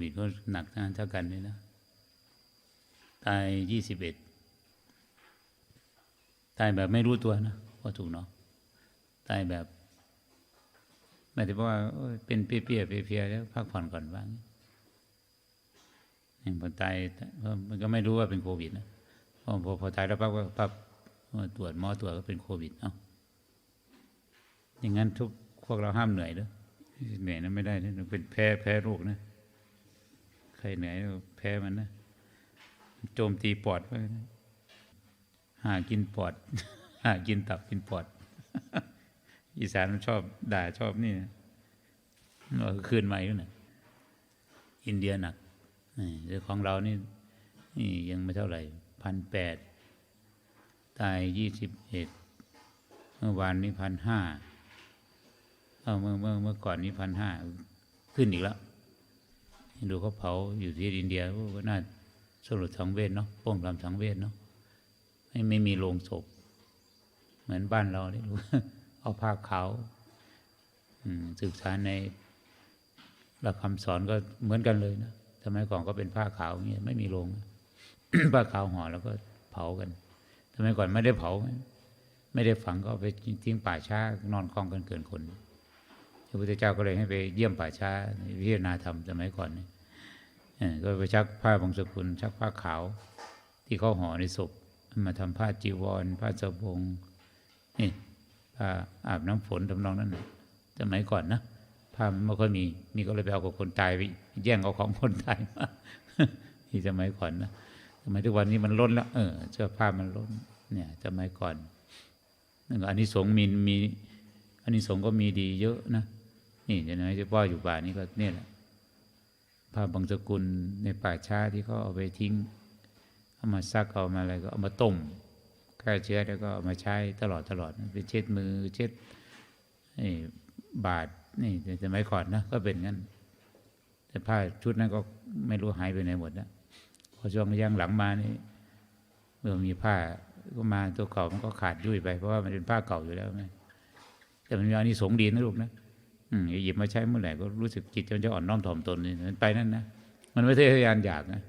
วิดก็หนักนะเท่ากันเลยนะ ตายยี่สิบเอ็ดตายแบบไม่รู้ตัวนะว่าถูกเนาะตายแบบหมายถึงว่าเป็นเปี้ยเพลียแล้วพักผ่อนก่อนบ้างอย่างพอตายมันก็ไม่รู้ว่าเป็นโควิดนะพอพอพอตายแล้วปั๊บก็ปั๊บตรวจหมอตรวจก็เป็นโควิดเอ้าอย่างนั้นทุกพวกเราห้ามเหนื่อยเด้อเหนื่อยนะไม่ได้นะเป็นแพ้แพ้โรคนะ ครเหนื่อยแพ้มันนะ โจมตีปอดไปหากินปอด หากินตับกินปอด อีสานมันชอบด่าชอบนี่นะว่าคืนใหม่ด้วยนะอินเดียหนักนี่เรื่อของเรานี่นี่ยังไม่เท่าไหร่พันแปดตายยี่สิบเอ็ดเมื่อวานนี้พันห้าเมื่อเมื่อเมื่อก่อนนี้พันห้าขึ้นอีกแล้ว ดูเขาเผาอยู่ที่อินเดียโอ้ก็น่าสลดสังเวชเนาะโป้งรำสังเวชเนาะไม่ไม่มีโลงศพ เหมือนบ้านเราเนี่ยรู้เอาผ้าขาวอืมศึกษาในหลักคำสอนก็เหมือนกันเลยนะสมัยก่อนก็เป็นผ้าขาวเงี้ยไม่มีโลงผ้าขาวห่อแล้วก็เผากันสมัยก่อนไม่ได้เผา ไม่ได้ฝังก็ไปทิ้งป่าช้านอนคลองกันเกินคนพระพุทธเจ้าก็เลยให้ไปเยี่ยมป่าช้าพิจารณาธรรมสมัยก่อนเนี่ย ก็ไปชักผ้าบางสกุล ชักผ้าขาว ที่เขาห่อในศพมาทำผ้าจีวร ผ้าสบงนี่ผ้าอาบน้ำฝนทำนองนั้นนะสมัยก่อนนะผ้ามันไม่ค่อยมีมีก็เลยไปเอากับคนตายไปแย่งเอาของคนตายมาที่สมัยก่อนนะสมัยทุกวันนี้มันล้นแล้วเออเสื้อผ้ามันล้น เนี่ยสมัยก่อนนั่นก็อันนี้สงมีมีอันนี้สงก็มีดีเยอะนะนี่จะน้อยจะพ่ออยู่ป่านี้ก็เนี่ยแหละ ผ้าบางสกุลในป่าช้าที่เขาเอาไปทิ้ง เอามาซักเอามาอะไรก็เอามาต้มฆ่าเชื้อแล้วก็เอามาใช้ตลอดตลอดไปเช็ดมือเช็ดบาดนี่แต่สมัยก่อนนะก็เป็นงั้น แต่ผ้าชุดนั้นก็ไม่รู้หายไปไหนหมดนะพอช่วงยังหลังมานี่เมื่อมีผ้าก็มาตัวเก่ามันก็ขาดยุ่ยไปเพราะว่ามันเป็นผ้าเก่าอยู่แล้วไงแต่มันมีอันนี้สงดีนะลูกนะ หยิบมาใช้เมื่อไหร่ก็รู้สึกจิตมันจะอ่อนน้อมถ่อมตนนี่ไปนั่นนะมันไม่ใช่ทยานอยากนะ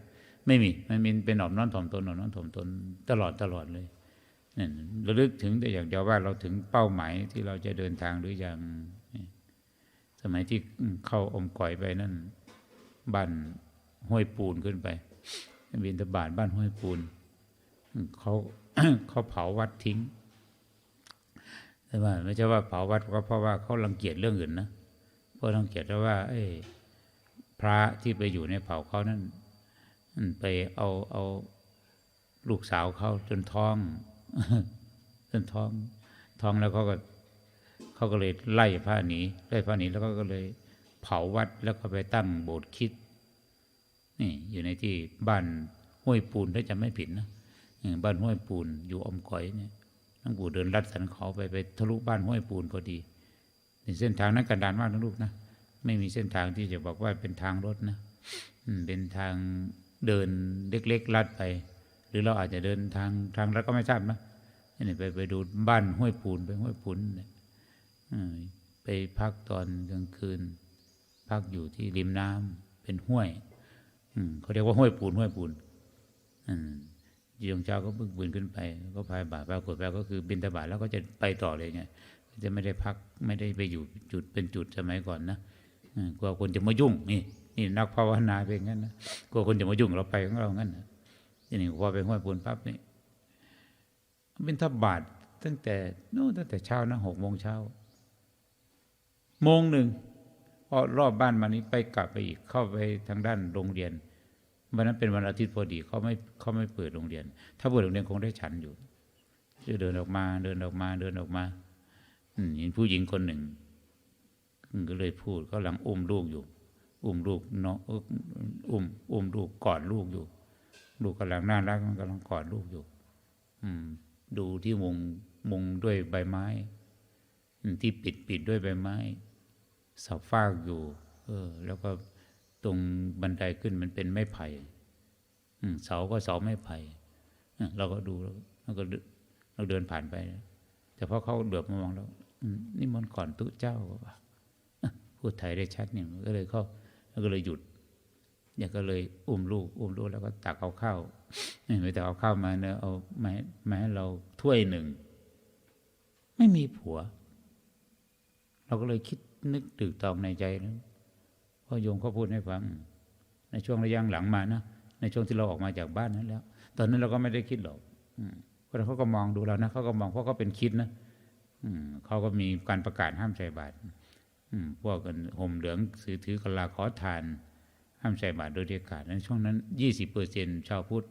ไม่มีมันมีเป็นอ่อนน้อมถ่อมตนอ่อนน้อมถ่อมตนตลอดตลอดเลยนั่นระลึกถึงแต่อย่างเดียวว่าเราถึงเป้าหมายที่เราจะเดินทางหรือยังสมัยที่เข้าอมก่อยไปนั่นบ้านห้วยปูนขึ้นไปบินทบาทบ้านห้วยปูนเขาเขาเผาวัดทิ้ง แต่ว่าไม่ใช่ว่าเผาวัดก็เพราะว่าเขารังเกียจเรื่องอื่นนะเพราะรังเกียจว่า เอ้พระที่ไปอยู่ในเผ่าเขานั้นไปเอาเอาลูกสาวเขาจนท้องจนท้อง ท้องแล้วเขาก็เขาก็เลยไล่พระหนีไล่พระหนีแล้วก็เลยเผาวัดแล้วก็ไปตั้งโบสถ์คิด นี่อยู่ในที่บ้านห้วยปูนถ้าจำไม่ผิดนะบ้านห้วยปูนอยู่อมก๋อยเนี่ย หลวงปู่เดินลัดสันเขาไปไปทะลุบ้านห้วยปูนพอดีในเส้นทางนั้นกันดานมากนะลูกนะไม่มีเส้นทางที่จะบอกว่าเป็นทางรถนะเป็นทางเดินเล็กๆลัดไป หรือเราอาจจะเดินทางทางรัดก็ไม่ทราบนะนี่ไปไปดูบ้านห้วยปูนไปห้วยปูนเนี่ยไปพักตอนกลางคืน พักอยู่ที่ริมน้ำเป็นห้วยเขาเรียกว่าห้วยปูนห้วยปูน ยงเจ้าก็บึกบืนขึ้นไป ก็พายบาปรากฏแล้วก็คือบินตบาทแล้วก็จะไปต่อเลยไงจะไม่ได้พักไม่ได้ไปอยู่จุดเป็นจุดสมัยก่อนนะกลัวคนจะมายุ่งนี่นี่นักภาวนาเป็นงั้นนะกลัวคนจะมายุ่งเราไปของเรางั้นนะทีนี้พอไปห้วยปูนปั๊บนี่บินทบาทตั้งแต่นู้นตั้งแต่เช้านะหกโมงเช้าโมงหนึ่งพอรอบบ้านมานี้ไปกลับไปอีกเข้าไปทางด้านโรงเรียน วันนั้นเป็นวันอาทิตย์พอดีเขาไม่เขาไม่เปิดโรงเรียน ถ้าเปิดโรงเรียนคงได้ฉันอยู่จะเดินออกมาเดินออกมาเดินออกมาเห็นผู้หญิงคนหนึ่งก็เลยพูดเขาหลังอุ้มลูกอยู่ อุ้มลูกเนาะอุ้มอุ้มลูกกอดลูกอยู่ ลูกกำลังน่ารักมันกำลังกอดลูกอยู่ อืม ดูที่มุงมุงด้วยใบไม้ที่ปิดปิดด้วยใบไม้เสาฟากอยู่ เออ แล้วก็ ตรงบันไดขึ้นมันเป็นไม้ไผ่เสาก็เสาไม้ไผ่เราก็ดูแล้วก็เราเดินผ่านไป แต่พอเขาเดือบมามองเรานี่มันก่อนตุเจ้าป่ะพูดไทยได้ชัดเนี่ยก็เลยเขาก็เลยหยุดเนี่ยก็เลยอุ้มลูก อุ้มลูกแล้วก็ตักเอาข้าวไม่แต่เอาข้าวมาเนอะเอามามาให้เราถ้วยหนึ่ง ไม่มีผัว เราก็เลยคิดนึกตึกตองในใจนะ พ่อโยมเขาพูดให้ฟัง ในช่วงระยะหลังมานะในช่วงที่เราออกมาจากบ้านนั้นแล้ว ตอนนั้นเราก็ไม่ได้คิดหรอกอืมเพราะเขาก็มองดูเรานะเขาก็มองเพราะเขาเป็นคิดนะอืมเขาก็มีการประกาศห้ามใส่บาตรพวกกันห่มเหลืองถือถือกลาขอทาน ห้ามใส่บาตรโดยเด็ดขาดในช่วงนั้นยี่สิบเปอร์เซ็นชาวพุทธ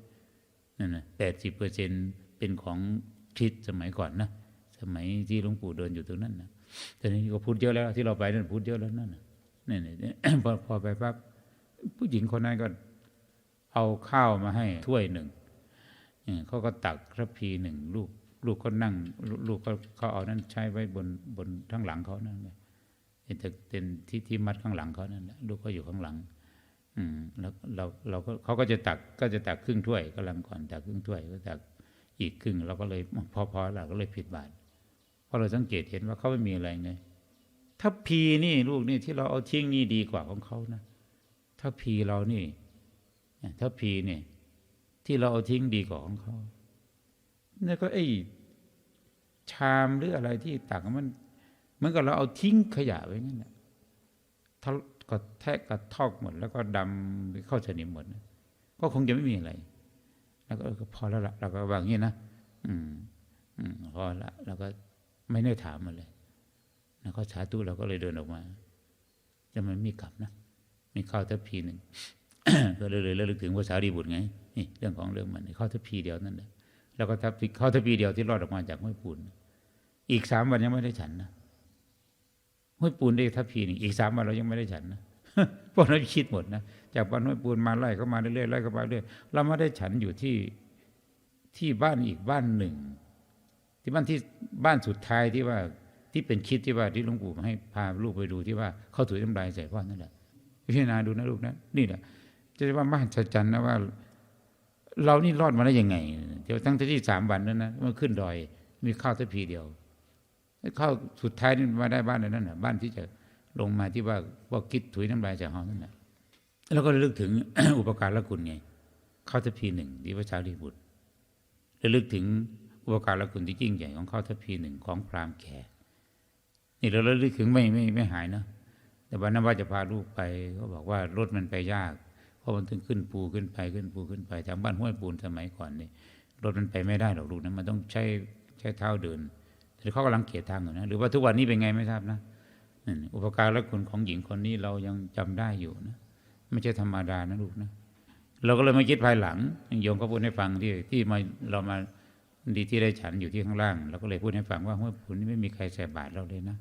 นั่นนะแปดสิบเปอร์เซ็นเป็นของคิดสมัยก่อนนะสมัยที่หลวงปู่เดินอยู่ตรงนั้นนะแต่นี้ก็พูดเยอะแล้วที่เราไปนั่นพูดเยอะแล้วนั่นนะ นี่นี่พอพอไปปั๊บผู้หญิงคนนั้นก็เอาข้าวมาให้ถ้วยหนึ่งเขาก็ตักระพีหนึ่งลูกลูกก็นั่ง ลูกก็เขาเอานั้นใช้ไว้บนบนทั้งหลังเขานั่นเลยเป็นแต่เป็นที่ที่มัดข้างหลังเขานั่นแหละลูกก็อยู่ข้างหลัง อืมแล้วเราเราก็เขาก็จะตักก็จะตักครึ่งถ้วยกำลังก่อนตักครึ่งถ้วยก็ตักอีกครึ่งเราก็เลยพอพอเราก็เลยผิดบาทเพราะเราสังเกตเห็นว่าเขาไม่มีอะไรไง ถ้าพีนี่ลูกนี่ที่เราเอาทิ้งนี่ดีกว่าของเขานะถ้าพีเรานี่ถ้าพีนี่ที่เราเอาทิ้งดีกว่าของเขานี่ก็ไอ้ชามหรืออะไรที่ตักมันเหมือนกับเราเอาทิ้งขยะไว้งั้นแหละทะก็แทะกระทอกหมด แล้วก็ดำเข้าสนิมหมดนะก็คงจะไม่มีอะไร แล้วก็เออก็พอแล้วละเราก็วางอย่างนี้นะอืม อืมพอละเราก็ไม่ได้ถามมันเลย แล้วก็สาธุเราก็เลยเดินออกมาจะมันมีกลับนะมีข้าวทัพพีหนึ่งก็เลยเลยระลึกถึงภาษาดีบุตรไงนี่เรื่องของเรื่องมันข้าวทัพพีเดียวนั่นแหละแล้วก็ทัพข้าวทัพพีเดียวที่รอดออกมาจากห้วยปูน อีกสามวันยังไม่ได้ฉันนะห้วยปูนได้ทัพพีนี่งอีกสามวันเรายังไม่ได้ฉันนะพวกนั้นคิดหมดนะจากบ้านห้วยปูนมาไล่เข้ามาเรื่อยๆไล่เข้ามาเรื่อยเราไม่ได้ฉันอยู่ที่ที่บ้านอีกบ้านหนึ่ง ที่บ้านที่บ้านสุดท้ายที่ว่า ที่เป็นคิดที่ว่าที่หลวงปู่ให้พาลูกไปดูที่ว่าเขาถือน้ำลายใส่พ่อนั่นแหละพิจารณาดูนะลูกนะนี่แหละจะว่าบ้านชัจันนะว่า เรานี่รอดมาได้ยังไง เดี๋ยวตั้งที่สามวันนั้นนะเมื่อขึ้นดอย มีข้าวทัพพีเดียวเข้าสุดท้ายนี่มาได้บ้านนั้นน่ะ บ้านที่จะลงมาที่ว่าว่าคิดถุยน้ำลายจากห้องนั่นแหละแล้วก็ระลึกถึงอุปการละคุณไงข้าวทัพพีหนึ่งที่พระชาลีบุตรระลึกถึงอุปการละคุณที่ยิ่งใหญ่ของข้าวทัพพีหนึ่งของพราหมณ์แข นี่เราระลึกถึงไม่ไม่ไม่หายนะแต่วันนั้นว่าจะพาลูกไปก็บอกว่ารถมันไปยากเพราะมันต้องขึ้นภูขึ้นไปขึ้นภูขึ้นไปทางบ้านห้วยปูนสมัยก่อนนี่รถมันไปไม่ได้หรอกลูกนะมันต้องใช้ใช้เท้าเดินแต่เขากำลังเกียดทางอยู่นะหรือว่าทุกวันนี้เป็นไงไม่ทราบนะอุปการละคุณของหญิงคนนี้เรายังจำได้อยู่นะไม่ใช่ธรรมดานะลูกนะเราก็เลยมาคิดภายหลังโยมก็พูดให้ฟังที่ที่มาเรามาดีที่ได้ฉันอยู่ที่ข้างล่างเราก็เลยพูดให้ฟังว่าห้วยผุนนี่ไม่มีใครใส่บาตรเราเลยนะ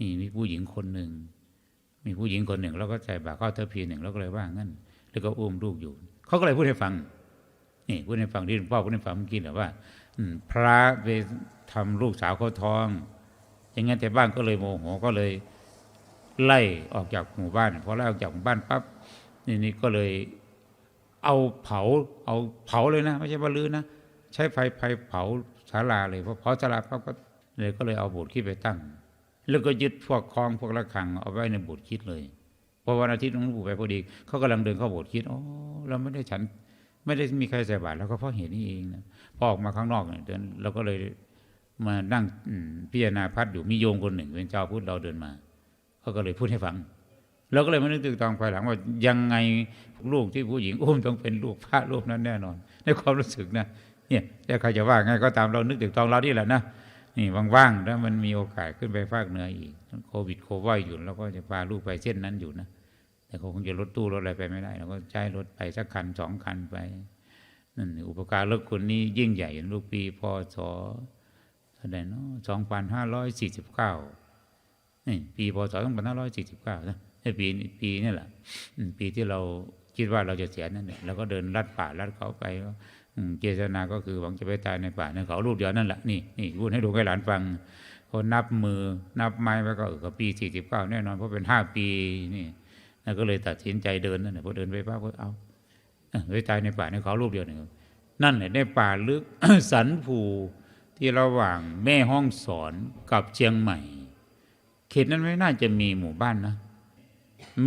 นี่มีผู้หญิงคนหนึ่ง มีผู้หญิงคนหนึ่ง แล้วก็ใส่บาเข้าเทพีหนึ่งเราก็เลยว่างั้น แล้วก็อุ้มลูกอยู่ เขาก็เลยพูดให้ฟัง นี่พูดให้ฟังที่หลวงพ่อพูดให้ฟังเมื่อกี้แหละว่าอืพระไปทำลูกสาวเขาท้อง อย่างงั้นแต่บ้านก็เลยโมโหก็เลย ไล่ออกจากหมู่บ้านพอไล่ออกจากหมู่บ้านปั๊บนี่นี่ก็เลยเอาเผาเอาเผาเลยนะ ไม่ใช่ว่าลือนะใช้ไฟไฟเผาศาลาเลยพอเผาศาลาปั๊บก็เลยก็เลยเอาโบสถ์คิดไปตั้ง แล้วก็ยึดพวกคลองพวกระฆังเอาไว้ในโบสถ์คิดเลยพอวันอาทิตย์หลวงปู่ไปพอดีเขากำลังเดินเข้าโบสถ์คิดอ๋อเราไม่ได้ฉันไม่ได้มีใครใส่บาตรแล้วก็เพราะเหตุนี้เองนะพอออกมาข้างนอกเนี่ยเดินเราก็เลยมานั่งพิจารณาพัดอยู่มีโยมคนหนึ่งเป็นเจ้าพุทธเราเดินมาเขาก็เลยพูดให้ฟังเราก็เลยมานึกตึกตองภายหลังว่ายังไงลูกที่ผู้หญิงอุ้มต้องเป็นลูกพระรูปนั้นแน่นอน ในความรู้สึกนะเนี่ยแต่ใครจะว่าไงก็ตามเรานึกตึกตองเรานี่แหละนะ นี่ว่างๆแล้วมันมีโอกาสขึ้นไปภาคเหนืออีกโควิดโควายอยู่เราก็จะพาลูกไปเส้นนั้นอยู่นะแต่เขาคงจะรถตู้รถอะไรไปไม่ได้เราก็ใช้รถไปสักคันสองคันไปนั่นอุปการะคุณนี้ยิ่งใหญ่ลูกปีพศเท่าไหร่เนาะสองพันห้าร้อยสี่สิบเก้านี่ปีพศสองพันห้าร้อยสี่สิบเก้านะปีปีนี่แหละปีที่เราคิดว่าเราจะเสียนั่นแหละเราก็เดินลัดป่าลัดเขาไป เจตนาก็คือหวังจะไปตายในป่าในเขาลูกเดียวนั่นแหละนี่นี่พูดให้ดูให้หลานฟังคนนับมือนับไม้ไปก็เออก็ปีสี่สิบเก้าแน่นอนเพราะเป็นห้าปีนี่แล้วก็เลยตัดสินใจเดินนั่นแหละพอเดินไปป้าก็เอาเอ้ยไปตายในป่าในเขารูปเดียวเนี่ยนั่นแหละในป่าลึกสันผูที่ระหว่างแม่ห้องสอนกับเชียงใหม่ เขตนั้นไม่น่าจะมีหมู่บ้านนะ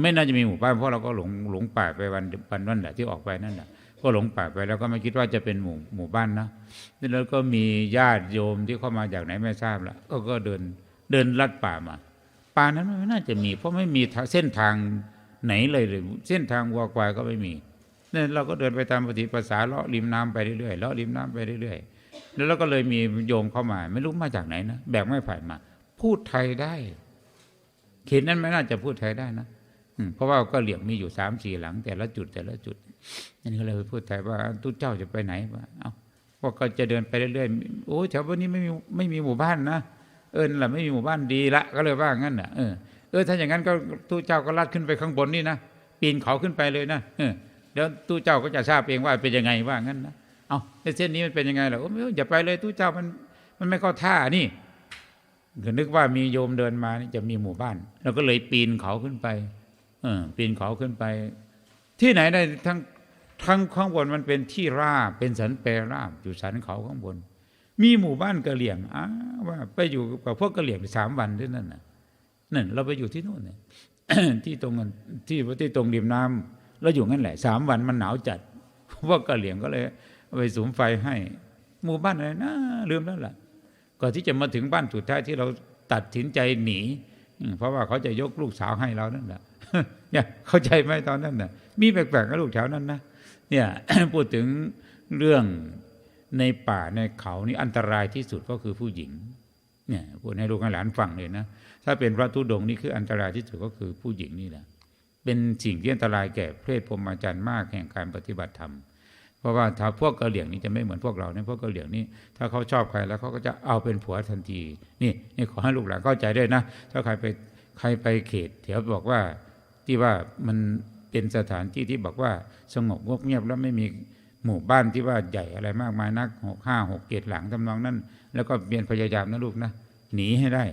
ไม่น่าจะมีหมู่บ้านเพราะเราก็หลงหลงป่าไปวันวันวันแหละที่ออกไปนั่นแหละ ก็หลงป่าไปแล้วก็ไม่คิดว่าจะเป็นหมู่หมู่บ้านนะแล้วก็มีญาติโยมที่เข้ามาจากไหนไม่ทราบละก็ก็เดินเดินลัดป่ามา ป่านั้นไม่น่าจะมี เพราะไม่มีเส้นทางไหนเลยเลยเส้นทางวัวควายก็ไม่มีนี่ยเราก็เดินไปตามปฏิภาษาเลาะริมน้ำไปเรื่อยๆเลาะริมน้ำไปเรื่อยๆแล้วเราก็เลยมีโยมเข้ามา ไม่รู้มาจากไหนนะแบกไม้ไผ่มา พูดไทยได้ เขตนั้นไม่น่าจะพูดไทยได้นะอืเพราะว่าก็เหลี่ยมมีอยู่สามสี่หลัง แต่ละจุดแต่ละจุด นั่นก็เลยพูดไทยว่าตู้เจ้าจะไปไหนวะเอ้าพวกก็จะเดินไปเรื่อยๆโอ้ยแถววันนี้ไม่มีไม่มีหมู่บ้านนะเออนั่ะไม่มีหมู่บ้านดีละก็เลยว่างั้นน่ะเออเออถ้าอย่างนั้นก็ตู้เจ้าก็ลัดขึ้นไปข้างบนนี่นะปีนเขาขึ้นไปเลยนะเออเดี๋ยวตู้เจ้าก็จะทราบเองว่าเป็นยังไงว่างั้นนะเอาไอ้เส้นนี้มันเป็นยังไงล่ะโอ้ยอย่าไปเลยตู้เจ้ามันมันไม่เข้าท่านี่ก็นึกว่ามีโยมเดินมานี่จะมีหมู่บ้านเราก็เลยปีนเขาขึ้นไป เออปีนเขาขึ้นไป ที่ไหนได้ทั้งทั้งข้างบนมันเป็นที่ราบเป็นสันเปรราบอยู่สันเขาข้างบน มีหมู่บ้านกะเหลี่ยงอ้าว่าไปอยู่กับพวกกะเหลี่ยงสามวันที่นั่นน่ะนั่น เราไปอยู่ที่นู่นเนี่ยที่ตรงที่ที่ตรงริมน้ำเราอยู่งั้นแหละสามวันมันหนาวจัดพวกกะเหลี่ยงก็เลยไปสุมไฟให้ หมู่บ้านอะไรนะลืมแล้วล่ะก่อนที่จะมาถึงบ้านสุดท้ายที่เราตัดสินใจหนีเพราะว่าเขาจะยกลูกสาวให้เรานั่นแหละ เนี่ยเข้าใจไหมตอนนั้นน่ะมีแปลกๆกับลูกแถวนั้นนะเนี่ยพูดถึงเรื่องในป่าในเขานี่อันตรายที่สุดก็คือผู้หญิงเนี่ยพูดให้ลูกหลานฟังเลยนะถ้าเป็นพระธุดงนี่คืออันตรายที่สุดก็คือผู้หญิงนี่แหละ เป็นสิ่งที่อันตรายแก่เพศพรหมจรรย์มากแห่งการปฏิบัติธรรมเพราะว่าถ้าพวกกะเหลี่ยงนี่จะไม่เหมือนพวกเราเนี่ยพวกกะเหลี่ยงนี่ถ้าเขาชอบใครแล้วเขาก็จะเอาเป็นผัวทันที นี่นี่ขอให้ลูกหลานเข้าใจด้วยนะ ถ้าใครไปใครไปเขตแถวบอกว่า ที่ว่ามันเป็นสถานที่ที่บอกว่าสงบงบเงียบแล้วไม่มีหมู่บ้านที่ว่าใหญ่อะไรมากมายนักหกห้าหกเกตหลังทำนองนั้น แล้วก็เบียนพยายามนะลูกนะหนีให้ได้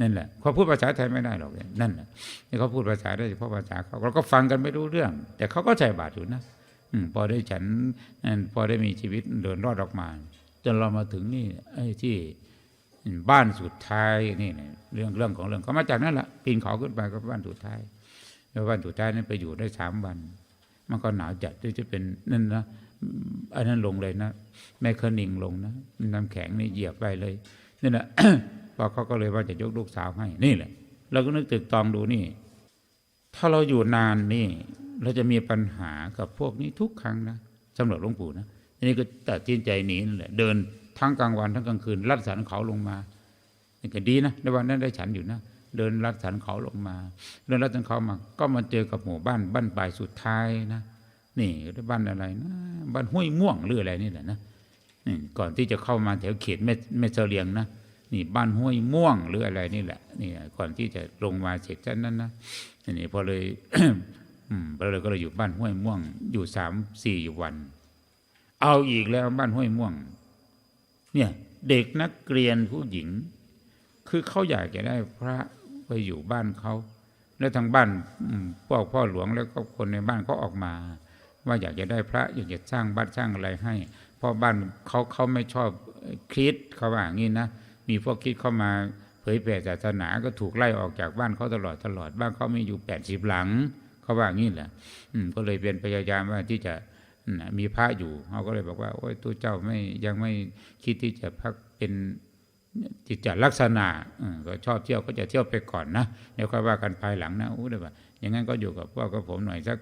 นั่นแหละเขาพูดภาษาไทยไม่ได้หรอกนั่นแหละนี่เขาพูดภาษาได้เฉพาะภาษาเขาเราก็ฟังกันไม่รู้เรื่อง แต่เขาก็ใจบาตรอยู่นะอพอได้ฉันพอได้มีชีวิตเดินรอดออกมา จนเรามาถึงนี่ไอ้ที่บ้านสุดท้ายนี่เรื่องเรื่องของเรื่องก็มาจากนั่นแหละปีนเขาขึ้นไปก็บ้านสุดท้าย แล้วบ้านสุดท้ายนั้นไปอยู่ได้สามวัน มันก็หนาวจัดด้วยจะเป็นนั่นนะอันนั้นลงเลยนะแม่เคนิงลงนะน้ำแข็งนี่เหยียบไปเลยนี่แหละพอเขาก็เลยว่าจะยกลูกสาวให้นี่แหละเราก็นึกตึกตองดูนี่ ถ้าเราอยู่นานนี่ เราจะมีปัญหากับพวกนี้ทุกครั้งนะสำหรับหลวงปู่นะทีนี้ก็ตัดสินใจหนีนั่นแหละ เดินทั้งกลางวันทั้งกลางคืนลัดสันเขาลงมานี่ก็ดีนะในวันนั้นได้ฉันอยู่นะ เดินลัดสันเขาลงมา เดินลัดสันเขามา ก็มาเจอกับหมู่บ้านบ้านปลายสุดท้ายนะนี่บ้านอะไรนะบ้านห้วยม่วงหรืออะไรนี่แหละนะนี่ก่อนที่จะเข้ามาแถวเขตแม่แม่เสลียงนะนี่บ้านห้วยม่วงหรืออะไรนี่แหละนี่ก่อนที่จะลงมาเสร็จจากนั้นนะนี่พอเลยพอเลยก็เลยอยู่บ้านห้วยม่วง อยู่สามสี่วัน เอาอีกแล้วบ้านห้วยม่วง เนี่ยเด็กนักเรียนผู้หญิง คือเขาอยากจะได้พระ ไปอยู่บ้านเขา แล้วทางบ้านพวกพ่อหลวงแล้วก็คนในบ้านเขาออกมา ว่าอยากจะได้พระอยากจะสร้างบ้านสร้างอะไรให้เพราะบ้านเขาเขาไม่ชอบคริสเขาว่าอย่างนี้นะมีพวกคริสเข้ามาเผยแผ่ศาสนาก็ถูกไล่ออกจากบ้านเขาตลอดตลอดบ้านเขาไมีอยู่แปดสิบหลังเขาว่างี้แหละก็เลยเป็นพยายามว่าที่จะมมีพระอยู่เขาก็เลยบอกว่า โอ้ยตัวเจ้าไม่ยังไม่คิดที่จะพักเป็น จิตจลักษณะก็ชอบเที่ยวก็จะเที่ยวไปก่อนนะเดี๋ยวค่อยว่ากันภายหลังนะอู้ได้ปะอย่างนั้นก็อยู่กับพ่อกับผมหน่อยสัก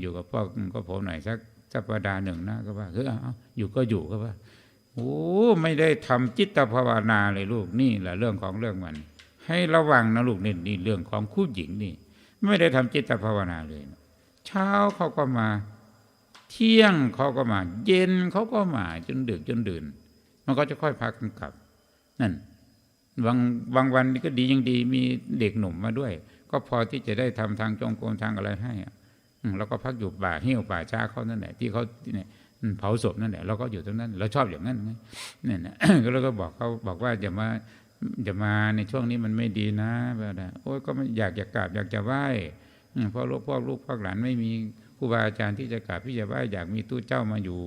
อยู่กับพ่อก็ผมหน่อยสักสัปดาห์หนึ่งนะก็ว่าเออเอาอยู่ก็อยู่ก็ว่าโอ้ไม่ได้ทำจิตภาวนาเลยลูกนี่แหละเรื่องของเรื่องมัน ให้ระวังนะลูกนี่นี่เรื่องของคู่หญิงนี่ ไม่ได้ทำจิตภาวนาเลย เช้าเขาก็มา เที่ยงเขาก็มา เย็นเขาก็มาจนดึกจนดื่น มันก็จะค่อยพักกันกลับ นั่นบางบางวันนี่ก็ดียังดีมีเด็กหนุ่มมาด้วย ก็พอที่จะได้ทำทางจงกรมทางอะไรให้อะอืมแล้วก็พักอยู่ป่าเหี่ยวป่าช้าเขานั่นแหละที่เขาเนี่ยเผาศพนั่นแหละเราก็อยู่ตรงนั้น เราชอบอย่างนั้นไงเนี่ยนะแล้วก็บอกเขาบอกว่าอย่ามาอย่ามาในช่วงนี้มันไม่ดีนะแบบนั้นโอ้ยก็ไม่อยากจะกราบอยากจะไหว้เพราะลูกพ่อลูกพ่อหลานไม่มีครูบาอาจารย์ที่จะกราบที่จะไหว้อยากมีตู้เจ้ามาอยู่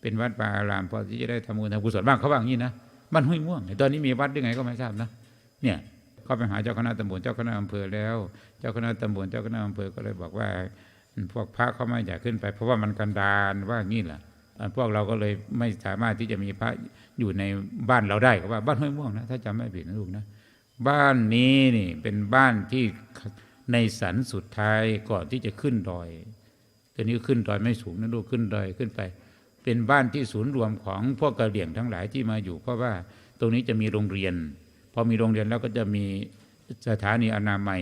เป็นวัดป่าอารามพอที่จะได้ทำบุญทำกุศลบ้างเขาว่าอย่างนี้นะ บ้านห้วยม่วงตอนนี้มีวัดได้ไงก็ไม่ทราบนะเนี่ยเข้าไปหาเจ้าคณะตำบลเจ้าคณะอำเภอแล้ว เจ้าคณะตำบลเจ้าคณะอำเภอก็เลยบอกว่า พวกพระเขาไม่อยากขึ้นไป เพราะว่ามันกันดารว่างี้แหละพวกเราก็เลยไม่สามารถที่จะมีพระอยู่ในบ้านเราได้ก็ว่าบ้านห้วยม่วงนะถ้าจำไม่ผิดนะลูกนะบ้านนี้นี่เป็นบ้านที่ในสันสุดท้ายก่อนที่จะขึ้นดอยตอนนี้ขึ้นดอยไม่สูงนะลูกขึ้นดอยขึ้นไป เป็นบ้านที่ศูนย์รวมของพวกกระเหลี่ยงทั้งหลายที่มาอยู่ เพราะว่าตรงนี้จะมีโรงเรียน พอมีโรงเรียนแล้วก็จะมีสถานีอนามัย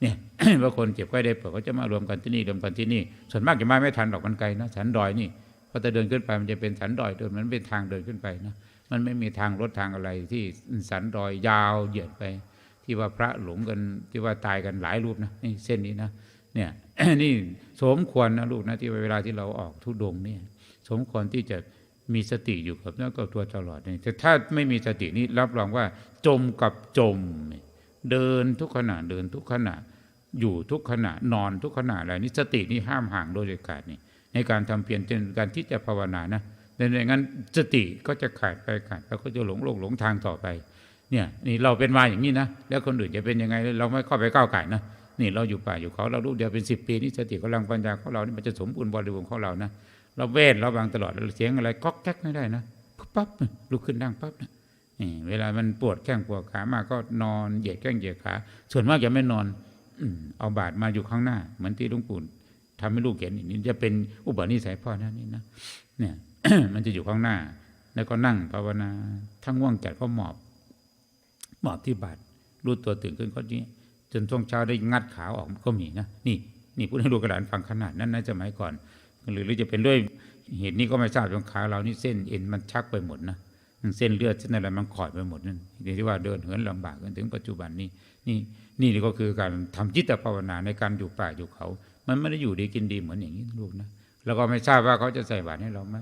เนี่ยว่าคนเจ็บไข้ได้ป่วยก็จะมารวมกันที่นี่รวมกันที่นี่ ส่วนมากจะมาไม่ทันหรอกมันไกลนะสันดอยนี่พอจะเดินขึ้นไปมันจะเป็นสันดอยเดินมันเป็นทางเดินขึ้นไปนะมันไม่มีทางรถทางอะไรที่สันดอยยาวเหยียดไป ที่ว่าพระหลงกันที่ว่าตายกันหลายรูปนะนี่เส้นนี้นะเนี่ยนี่สมควรนะลูกนะที่เวลาที่เราออกทุดงเนี่ย สมควรที่จะมีสติอยู่กับเนื้อกับตัวตลอดนี่แต่ถ้าไม่มีสตินี่รับรองว่า จมกับจม เดินทุกขณะเดินทุกขณะ อยู่ทุกขณะนอนทุกขณะอะไรนี่สตินี่ห้ามห่างโดยเด็ดขาดนี่ในการทำเพียรจนการที่จะภาวนานะในอย่างนั้นสติก็จะขาดไปขาดไปก็จะหลงโลกหลงทางต่อไป เนี่ยนี่เราเป็นมาอย่างนี้นะแล้วคนอื่นจะเป็นยังไงเราไม่เข้าไปก้าวไก่นะนี่เราอยู่ป่าอยู่เขาเราลูกเดียวเป็นสิบปีนี่สติกำลังปัญญาของเรานี่มันจะสมบูรณ์บริบูรณ์ของเรานะ เราเวทเราบางตลอดเสียงอะไรก๊อกแก๊กไม่ได้นะปั๊บลุกขึ้นนั่งปั๊บนะนี่เวลามันปวดแข้งปวดขามาก็นอนเหยียดแข้งเหยียดขา ส่วนมากจะไม่นอนอเอาบาดมาอยู่ข้างหน้า เหมือนที่ลุงปู่ทำให้ลูกเห็นนี่จะเป็นอุปนิสัยพ่อนะนี่นะเนี่ยมันจะอยู่ข้างหน้า แล้วก็นั่งภาวนาทั้งง่วงจัดก็หมอบหมอบที่บาดรู้ตัวตื่นขึ้นก็นี้จนช่วงเช้าได้งัดขาออกก็มีนะนี่นี่พูดให้ลูกกระดานฟังขนาดนั้นนะสมัยก่อน หรือหรือจะเป็นด้วยเหตุนี้ก็ไม่ทราบจนขาเรานี่เส้นเอ็นมันชักไปหมดนะเส้นเลือดเส้นอะไรมันขอดไปหมดนั่นเรียกที่ว่าเดินเหินลำบากกันถึงปัจจุบันนี้นี่นี่ก็คือการทำจิตภาวนาในการอยู่ป่าอยู่เขา มันไม่ได้อยู่ดีกินดีเหมือนอย่างนี้ลูกนะแล้วก็ไม่ทราบว่าเขาจะใส่บาตรให้เราไหม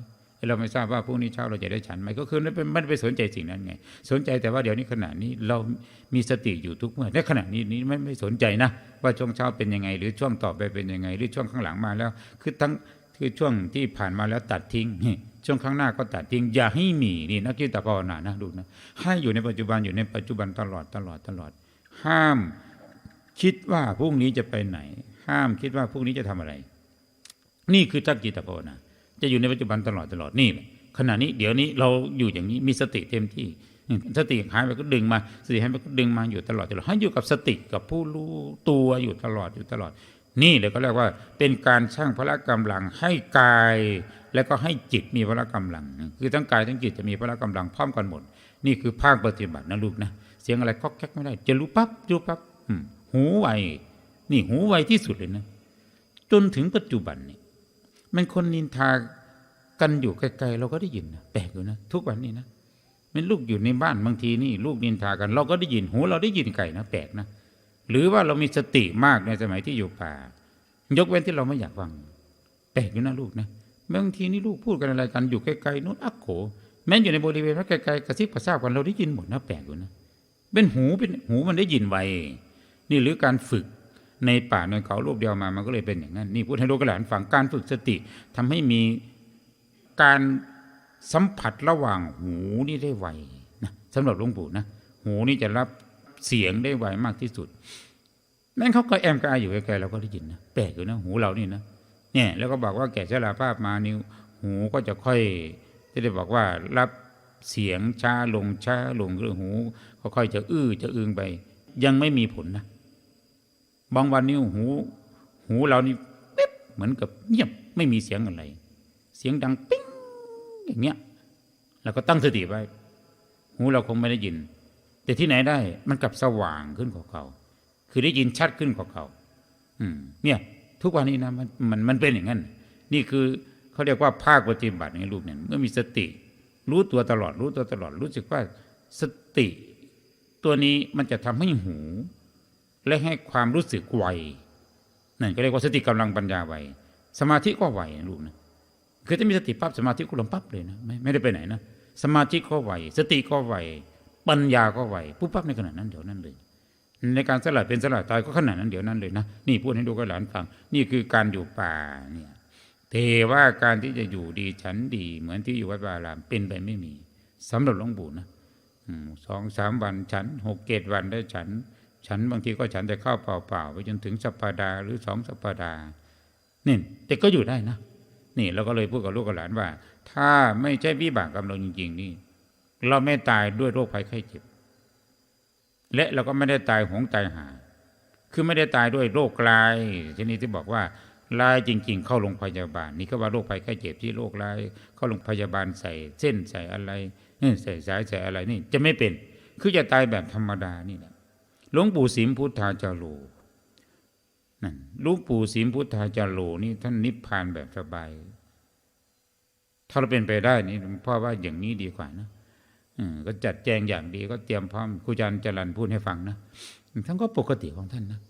เราไม่ทราบว่าพรุ่งนี้เช้าเราจะได้ฉันไหมก็คือไม่ไม่ได้ไปสนใจสิ่งนั้นไง สนใจแต่ว่าเดี๋ยวนี้ขณะนี้เรามีสติอยู่ทุกเมื่อในขณะนี้นี้ไม่ไม่สนใจนะ ว่าช่วงเช้าเป็นยังไง หรือช่วงต่อไปเป็นยังไง หรือช่วงข้างหลังมาแล้ว คือทั้ง คือช่วงที่ผ่านมาแล้วตัดทิ้ง ช่วงข้างหน้าก็ตัดทิ้ง อย่าให้มีนี่นักกิตภาวนานะดูนะให้อยู่ในปัจจุบันอยู่ในปัจจุบันตลอดตลอดตลอด ห้ามคิดว่าพรุ่งนี้จะไปไหน ห้ามคิดว่าพรุ่งนี้จะทำอะไร นี่คือทักกิตภาวนาจะอยู่ในปัจจุบันตลอดตลอดนี่ขณะนี้เดี๋ยวนี้เราอยู่อย่างนี้มีสติเต็มที่สติหายไปก็ดึงมาสติหายไปก็ดึงมาอยู่ตลอดตลอดให้อยู่กับสติกับผู้รู้ตัวอยู่ตลอดอยู่ตลอด นี่เลยก็เรียกว่าเป็นการสร้างพละกำลังให้กาย และก็ให้จิตมีพละกำลัง คือทั้งกายทั้งจิตจะมีพละกำลังพร้อมกันหมด นี่คือภาคปฏิบัตินะลูกนะเสียงอะไรก็แก๊กไม่ได้ จะรู้ปั๊บรู้ปั๊บหูไวนี่หูไวที่สุดเลยนะ จนถึงปัจจุบันนี่มันคนนินทากันอยู่ไกลๆเราก็ได้ยินนะแปลกอยู่นะทุกวันนี้นะมันลูกอยู่ในบ้านบางทีนี่ ลูกนินทากัน เราก็ได้ยินหูเราได้ยินไก่นะแปลกนะ หรือว่าเรามีสติมากในสมัยที่อยู่ป่า ยกเว้นที่เราไม่อยากฟังแปลกอยู่นะลูกนะบางทีนี่ลูกพูดกันอะไรกันอยู่ไกลๆนู้นอักโข แม้อยู่ในบริเวณไกลๆกระซิบกระซาบกันเราได้ยินหมดนะแปลกอยู่นะเป็นหูเป็นหูมันได้ยินไวนี่หรือการฝึกในป่าในเขารูปเดียวมามันก็เลยเป็นอย่างนั้น นี่พูดให้ลูกหลานฟังการฝึกสติทำให้มีการสัมผัสระหว่างหูนี่ได้ไวนะสำหรับหลวงปู่นะหูนี่จะรับ เสียงได้ไวมากที่สุดแม้เขาก็แอมกระอายอยู่ไกลๆเราก็ได้ยินนะแปลกอยู่นะหูเรานี่นะเนี่ยแล้วก็บอกว่าแก่ชราภาพมานิ้วหูก็จะค่อยจะได้บอกว่ารับเสียงช้าลงช้าลงหรือหูก็ค่อยจะอื้อจะอึงไป ยังไม่มีผลนะบางวันนิ้วหู หูเรานี่เป๊บเหมือนกับเงียบไม่มีเสียงอะไร เสียงดังปิ๊งอย่างเงี้ยเราก็ตั้งสติไว้ หูเราคงไม่ได้ยิน แต่ที่ไหนได้มันกลับสว่างขึ้นกว่าเก่า คือได้ยินชัดขึ้นกว่าเก่า อืม เนี่ย ทุกวันนี้นะมันมันมันเป็นอย่างนั้น นี่คือเขาเรียกว่าภาคปฏิบัติในรูปเนี่ยเมื่อมีสติ รู้ตัวตลอด รู้ตัวตลอด รู้สึกว่าสติ ตัวนี้มันจะทำให้หู และให้ความรู้สึกไวนั่นก็เรียกว่าสติกำลังปัญญาไวสมาธิก็ไวนะลูกนะคือถ้ามีสติปั๊บสมาธิก็ลงปั๊บเลยนะไม่ไม่ได้ไปไหนนะสมาธิก็ไวสติก็ไว ปัญญาก็ไวปุ๊บปั๊บในขณะนั้นเดี๋ยวนั้นเลย ในการสลัดเป็นสลัดตายก็ขนาดนั้นเดี๋ยวนั้นเลยนะนี่พูดให้ดูกับหลานฟัง นี่คือการอยู่ป่าเนี่ยเทว่าการที่จะอยู่ดีฉันดี เหมือนที่อยู่วัดวารามเป็นไปไม่มีสำหรับหลวงปู่นะสองสามวันฉันหกเกตวันได้ฉัน ฉันบางทีก็ฉันแต่ข้าวเปล่าๆไปจนถึงสัปปดาห์หรือสองสัปปดาห์นี่แต่ก็อยู่ได้นะ นี่เราก็เลยพูดกับลูกกับหลานว่า ถ้าไม่ใช่วิบากกรรมเราจริง ๆ นี่ เราไม่ตายด้วยโรคภัยไข้เจ็บ และเราก็ไม่ได้ตายหงตายหา คือไม่ได้ตายด้วยโรคกลายชนิดที่บอกว่าลายจริง ๆ เข้าโรงพยาบาล นี่ก็ว่าโรคภัยไข้เจ็บที่โรคลายเข้าโรงพยาบาลใส่เส้นใส่อะไรใส่สายใส่อะไรนี่ จะไม่เป็น คือจะตายแบบธรรมดานี่แหละหลวงปู่สิมพุทธาจาโรนั่นหลวงปู่สิมพุทธาจาโรนี่ท่านนิพพานแบบสบายถ้าเราเป็นไปได้นี่พ่อว่าอย่างนี้ดีกว่านะ ก็จัดแจงอย่างดีก็เตรียมพร้อมครูอาจารย์จรันพูดให้ฟังนะท่านก็ปกติของท่านนะ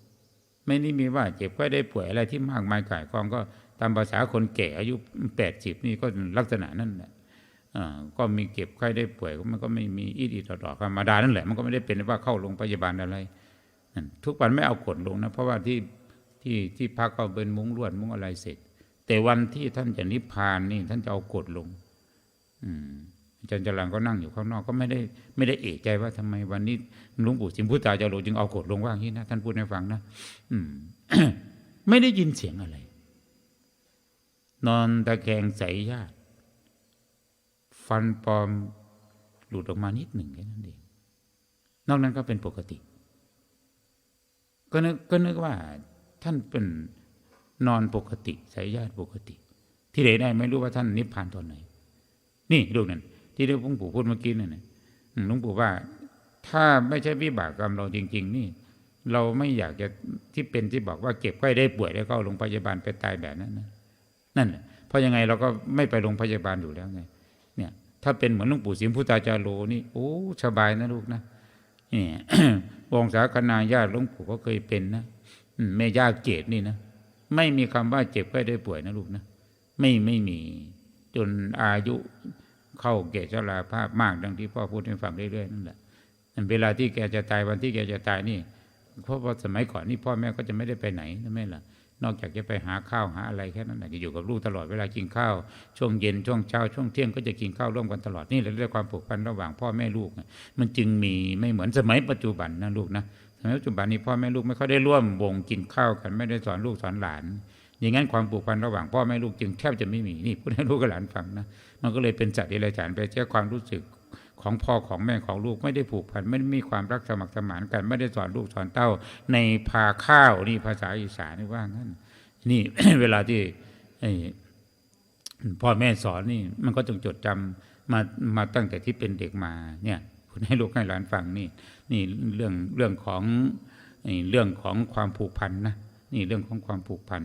ไม่ได้มีว่าเจ็บไข้ได้ป่วยอะไรที่มากมายกายกองก็ตามภาษาคนแก่อายุแปดสิบนี่ก็ลักษณะนั่นแหละก็มีเก็บไข้ได้ป่วยมันก็ไม่มีอีดีต่อๆธรรมดานั่นแหละมันก็ไม่ได้เป็นว่าเข้าโรงพยาบาลอะไรทุกวันไม่เอากดลงนะเพราะว่าที่ที่ที่พักก็เป็นมุ้งลวดมุ้งอะไรเสร็จ แต่วันที่ท่านจะนิพพานนี่ท่านจะเอากดลง อืม อาจารย์จรังก็นั่งอยู่ข้างนอกก็ไม่ได้ไม่ได้เอกใจว่าทำไมวันนี้หลวงปู่สิมพุทธาจาโรจึงเอากดลงว่าอย่างนี้นะท่านพูดให้ฟังนะอืมไม่ได้ยินเสียงอะไร นอนตะแคงใสญาติฟันปลอมหลุดออกมานิดหนึ่งแค่นั้นเองนอกนั้นก็เป็นปกติ ก็นึกก็นึกว่าท่านเป็นนอนปกติใสญาติปกติ ที่ไหนได้ไม่รู้ว่าท่านนิพพานตอนไหน นี่ลูนั่น ที่หลวงปู่พูดเมื่อกี้นั่นนะหลวงปู่ว่า ถ้าไม่ใช่วิบากกรรมเราจริง ๆ นี่ เราไม่อยากจะที่เป็นที่บอกว่าเก็บไข้ได้ป่วยแล้วก็โรงพยาบาลไปตายแบบนั้นนะนั่นแหละเพราะยังไงเราก็ไม่ไปโรงพยาบาลอยู่แล้วไง เนี่ย ถ้าเป็นเหมือนหลวงปู่สิมพุทธาจารโลนี่โอ้สบายนะลูกนะนี่วงศาคณาญาติหลวงปู่ก็เคยเป็นนะแม่ย่าเกตนี่นะไม่มีคำว่าเจ็บไข้ได้ป่วยนะลูกนะไม่ไม่มี จนอายุ เข้าเกศชราภาพมากดังที่พ่อพูดให้ฟังเรื่อยๆนั่นแหละเวลาที่แกจะตายวันที่แกจะตายนี่เพราะว่าสมัยก่อนนี่พ่อแม่ก็จะไม่ได้ไปไหนนะแม่ล่ะนอกจากจะไปหาข้าวหาอะไรแค่นั้นแหละจะอยู่กับลูกตลอดเวลากินข้าวช่วงเย็นช่วงเช้าช่วงเที่ยงก็จะกินข้าวร่วมกันตลอดนี่แหละเรื่องความผูกพันระหว่างพ่อแม่ลูก มันจึงมีไม่เหมือนสมัยปัจจุบันนะลูกนะสมัยปัจจุบันนี้พ่อแม่ลูกไม่ค่อยได้ร่วมวงกินข้าวกันไม่ได้สอนลูกสอนหลาน อย่างนั้นความผูกพันระหว่างพ่อแม่ลูกจึงแทบจะไม่มีนี่พูดให้ลูกกับหลานฟังนะ มันก็เลยเป็นสัตว์ที่ไรฉานไปเชื่อความรู้สึกของพ่อของแม่ของลูกไม่ได้ผูกพันไม่ได้มีความรักสมัครสมานกัน ไม่ได้สอนลูกสอนเต้า ในพาข้าวนี่ภาษาอีสานนี่ว่างั้น นี่เวลาที่พ่อแม่สอนนี่มันก็ต้องจดจำมามาตั้งแต่ที่เป็นเด็กมาเนี่ยคุณให้ลูกให้หลานฟังนี่ นี่เรื่องเรื่องของเรื่องของความผูกพันนะนี่เรื่องของความผูกพัน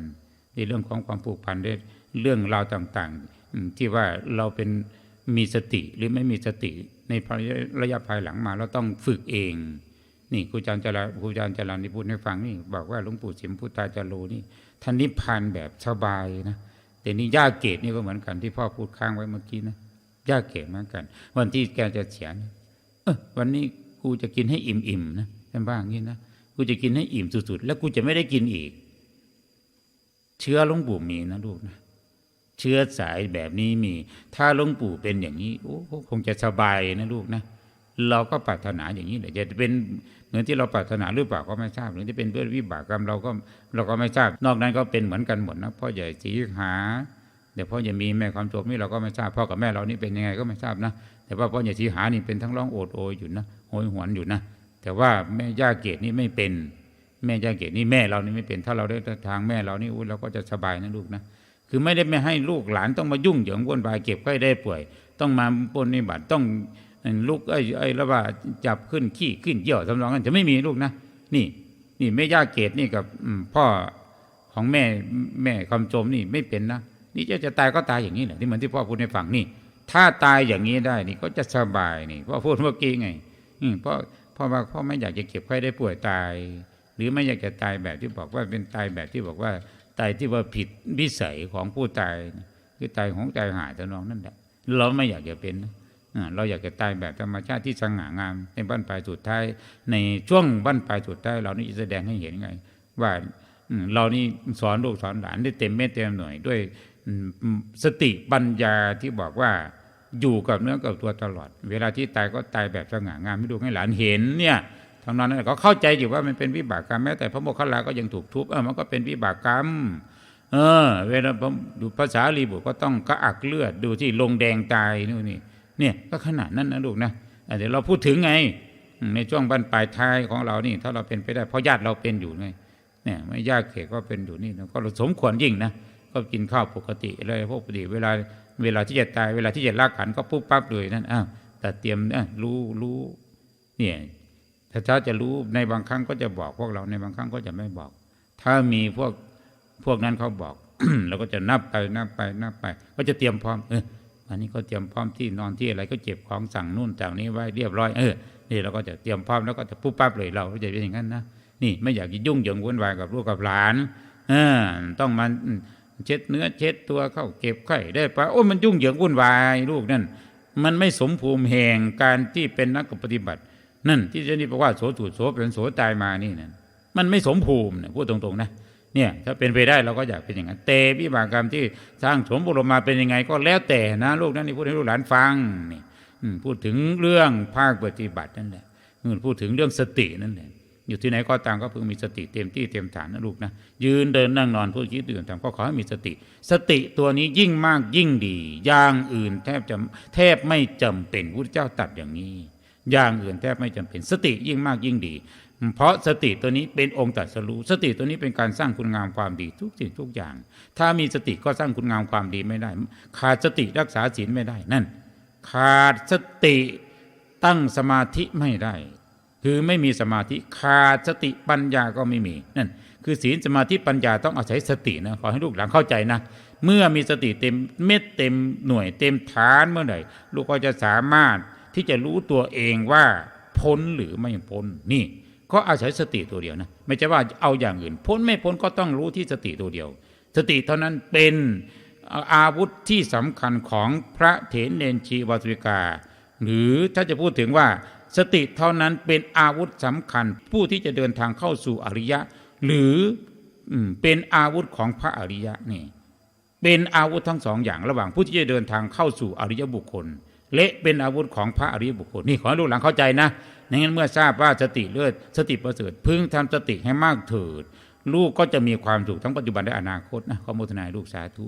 นี่เรื่องของความผูกพันด้เรื่องราวต่าง ๆ ที่ว่าเราเป็นมีสติหรือไม่มีสติในระยะภายหลังมาเราต้องฝึกเอง นี่ครูอาจารย์จราครูอาจารย์จรานี่พูดให้ฟังนี่บอกว่าหลวงปู่สิมพุทธาจาโรนี่ท่านนิพพานแบบสบายนะแต่นี่ย่าเกตนี่ก็เหมือนกันที่พ่อพูดค้างไว้เมื่อกี้นะย่าเกตเหมือนกัน วันที่แกจะเสียนะเออวันนี้กูจะกินให้อิ่มๆนะท่านบ้างงี้นะกูจะกินให้อิ่มสุดๆ แล้วกูจะไม่ได้กินอีก เชื้อหลวงปู่มีนะลูกนะ เชื้อสายแบบนี้มี ถ้าหลวงปู่เป็นอย่างนี้ โอ้คงจะสบายนะลูกนะ เราก็ปรารถนาอย่างนี้แหละจะเป็นเหมือนที่เราปรารถนาหรือเปล่าก็ไม่ทราบ หรือจะเป็นเพื่อวิบากกรรมเราก็เราก็ไม่ทราบ นอกนั้นก็เป็นเหมือนกันหมดนะพ่อใหญ่สีหาแต่พ่อจะมีแม่ความจบนี่เราก็ไม่ทราบพ่อกับแม่เรานี่เป็นยังไงก็ไม่ทราบนะ แต่ว่าพ่อใหญ่สีหานี่เป็นทั้งร้องโอดโอยอยู่นะโหยหวนอยู่นะแต่ว่าแม่ย่าเกดนี่ไม่เป็น แม่ย่าเกดนี่แม่เรานี่ไม่เป็น ถ้าเราได้ทางแม่เรานี่อุ๊ยเราก็จะสบายนะลูกนะ คือไม่ได้ไม่ให้ลูกหลานต้องมายุ่งเหยิงวุ่นวายเก็บไข้ได้ป่วย ต้องมาปนนิบัติต้องลุกไอ้ไอ้ระว่าจับขึ้นขี้ขึ้นเยี่ยวทำนองนั้นจะไม่มีลูกนะ นี่ นี่แม่ย่าเกตนี่กับพ่อของแม่แม่คำโจมนี่ไม่เป็นนะนี่จะจะตายก็ตายอย่างนี้แหละที่เหมือนที่พ่อพูดให้ฟังนี่ ถ้าตายอย่างนี้ได้นี่ก็จะสบายนี่พ่อพูดเมื่อกี้ไงอืมพราะพ่อว่าพ่อไม่อยากจะเก็บไข้ได้ป่วยตาย หรือไม่อยากจะตายแบบที่บอกว่าเป็นตายแบบที่บอกว่า ตายที่ว่าผิดวิสัยของผู้ตาย คือตายของตายหายทนองนั่นแหละเราไม่อยากจะเป็นเราอยากจะตายแบบธรรมชาติที่สง่างามในบ้านปลายสุดท้าย ในช่วงบ้านปลายสุดท้าย เรานี่จะแสดงให้เห็นไง ว่าเรานี่สอนลูกสอนหลานได้เต็มเม็ดเต็มหน่วยด้วยสติปัญญาที่บอกว่าอยู่กับเนื้อกับตัวตลอด เวลาที่ตายก็ตายแบบสง่างามไม่ดูให้หลานเห็นเนี่ย ทางนั้นก็เข้าใจอยู่ว่ามันเป็นวิบากกรรมแม้แต่พระโมคคัลลาก็ยังถูกทุบเออมันก็เป็นวิบากกรรม เออ เวลาดูภาษาลีบุตรก็ต้องกระอักเลือดดูที่ลงแดงตายนู่นนี่เนี่ยก็ขนาดนั้นนะลูกนะเดี๋ยวเราพูดถึงไง ในช่วงบรรปลายท้ายของเรานี่ ถ้าเราเป็นไปได้เพราะญาติเราเป็นอยู่ไงเนี่ยไม่ญาติเขก็เป็นอยู่นี่ก็เราสมควรยิ่งนะก็กินข้าวปกติอะไรพวกปกติเวลาเวลาที่จะตายเวลาที่จะลากขันก็ปุ๊บปั๊บเลยนั่นอ้าวแต่เตรียมอะรู้รู้เนี่ย ถ้าถ้าจะรู้ในบางครั้งก็จะบอกพวกเราในบางครั้งก็จะไม่บอก ถ้ามีพวกพวกนั้นเขาบอกเราก็จะนับไปนับไปนับไป ก็จะเตรียมพร้อมเอออันนี้ก็เตรียมพร้อมที่นอนที่อะไรก็เจ็บของสั่งนู่นจากนี้ไว้เรียบร้อยเออนี่เราก็จะเตรียมพร้อมแล้วก็จะปุ๊บปั๊บเลยเราก็จะเป็นอย่างนั้นนะนี่ไม่อยากจะยุ่งเหยิงวุ่นวายกับลูกกับหลานเออต้องมันเช็ดเนื้อเช็ดตัวเข้าเก็บไข่ได้ปะโอ้มันยุ่งเหยิงวุ่นวายลูกนั่นมันไม่สมภูมิแห่งการที่เป็นนักปฏิบัติ นั่นที่เจนี่บอกว่าโสถูดโสเป็นโสตายมานี่นั่นมันไม่สมภูมิเนี่ยพูดตรงๆนะเนี่ยถ้าเป็นไปได้เราก็อยากเป็นอย่างนั้นเตวิบากกรรมที่สร้างสมบุรมาเป็นยังไง ก็แล้วแต่นะลูกนั่นนี่พูดให้ลูกหลานฟังนี่พูดถึงเรื่องภาคปฏิบัตินั่นแหละพูดถึงเรื่องสตินั่นแหละอยู่ที่ไหนก็ตามก็เพิ่งมีสติเต็มที่เต็มฐานนะลูกนะยืนเดินนั่งนอนพูดคิดดื่มทำก็ขอให้มีสติ สติตัวนี้ยิ่งมากยิ่งดี อย่างอื่นแทบจะแทบไม่จำเป็นพุทธเจ้าตัดอย่างนี้ อย่างอื่นแทบไม่จำเป็นสติยิ่งมากยิ่งดี เพราะสติตัวนี้เป็นองค์ตรัสรู้สติตัวนี้เป็นการสร้างคุณงามความดีทุกสิ่งทุกอย่าง ถ้ามีสติก็สร้างคุณงามความดีไม่ได้ ขาดสติรักษาศีลไม่ได้นั่น ขาดสติตั้งสมาธิไม่ได้ คือไม่มีสมาธิขาดสติปัญญาก็ไม่มีนั่นคือศีลสมาธิปัญญาต้องอาศัยสตินะขอให้ลูกหลานเข้าใจนะเมื่อมีสติเต็มเม็ดเต็มหน่วยเต็มฐานเมื่อไหร่ลูกก็จะสามารถ ที่จะรู้ตัวเองว่าพ้นหรือไม่พ้นนี่ก็อาศัยสติตัวเดียวนะไม่ใช่ว่าเอาอย่างอื่น พ้นไม่พ้นก็ต้องรู้ที่สติตัวเดียว สติเท่านั้นเป็นอาวุธที่สำคัญของพระเถรเนนชีวาสวิกา หรือถ้าจะพูดถึงว่าสติเท่านั้นเป็นอาวุธสำคัญ ผู้ที่จะเดินทางเข้าสู่อริยะ หรือเป็นอาวุธของพระอริยะนี่เป็นอาวุธทั้งสองอย่างระหว่างผู้ที่จะเดินทางเข้าสู่อริยบุคคล เละเป็นอาวุธของพระอริยบุคคลนี่ขอให้ลูกหลังเข้าใจนะในงั้นเมื่อทราบว่าสติเลิศสติประเสริฐพึงทำสติให้มากเถิด ลูกก็จะมีความสุขทั้งปัจจุบันและอนาคตนะขอโมทนาลูกสาธุ